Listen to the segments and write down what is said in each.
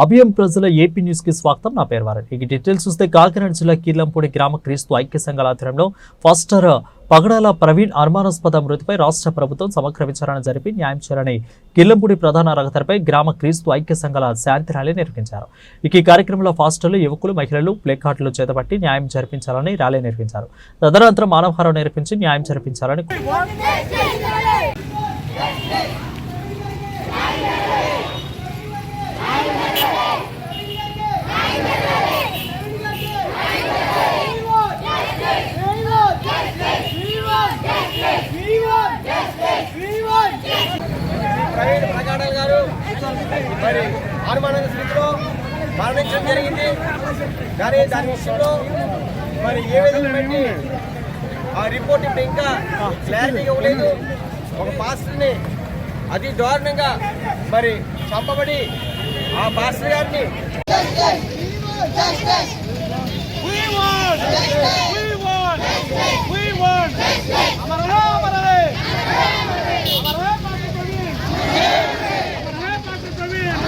అభియం ప్రజల ఏపీ న్యూస్కి స్వాగతం. నా పేరు వారని ఇక డీటెయిల్స్ చూస్తే కాకినాడ జిల్లా కీర్లంపూడి గ్రామ క్రీస్తు ఐక్య సంఘాల ఆధ్వర్యంలో ఫాస్టర్ పగడాల ప్రవీణ్ అనుమానాస్పద మృతిపై రాష్ట్ర ప్రభుత్వం సమగ్ర విచారణ జరిపి న్యాయం చేయాలని కిల్లంపూడి ప్రధాన రహదారిపై గ్రామ క్రీస్తు ఐక్య సంఘాల శాంతి ర్యాలీ నిర్వహించారు. ఇక ఈ కార్యక్రమంలో ఫాస్టర్లు యువకులు మహిళలు ప్లేకార్డులు చేతబట్టి న్యాయం జరిపించాలని ర్యాలీ నిర్వహించారు. తదనంతరం మానవహారం నిర్వహించి న్యాయం జరిపించాలని మరి అనుమాన స్థితిలో మరణించడం జరిగింది. కానీ దాని విషయంలో మరి ఏ విధంగా పెట్టి ఆ రిపోర్ట్ ఇప్పుడు ఇంకా క్లారిటీగా ఇవ్వలేదు. ఒక పాస్టర్ని అతి దారుణంగా మరి చంపబడి ఆ పాస్టర్ గారిని We want! We want! We want! అమరరా అమరరే! అమరరా పాత్ర ప్రవీణ్! అమరరా పాత్ర ప్రవీణ్!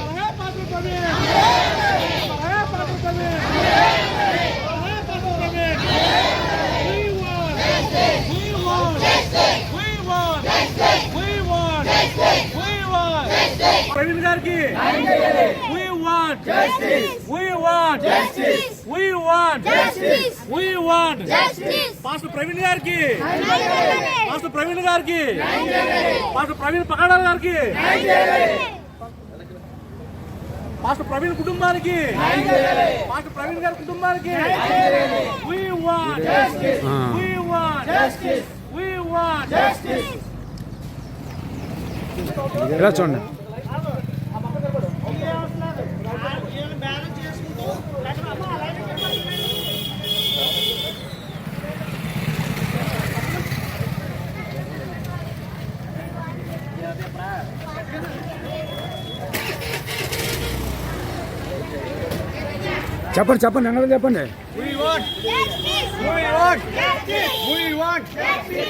అమరరా పాత్ర ప్రవీణ్! అమరరా పాత్ర ప్రవీణ్! అమరరా పాత్ర Praveen! We want! We want! We want! We want! We want! Praveen గారికి We want! We want! We want! We want! Master Praveen గారికి మాస్టర్ ప్రవీణ్ గారికి మాస్టర్ ప్రవీణ్ పకాడాల గారికి మాస్టర్ ప్రవీణ్ కుటుంబానికి మాస్టర్ ప్రవీణ్ గారి కుటుంబానికి We want! We want! We want! ఇలా చూడండి చెప్పండి చెప్పండి అన్నది చెప్పండి We want justice. We want justice. We want justice.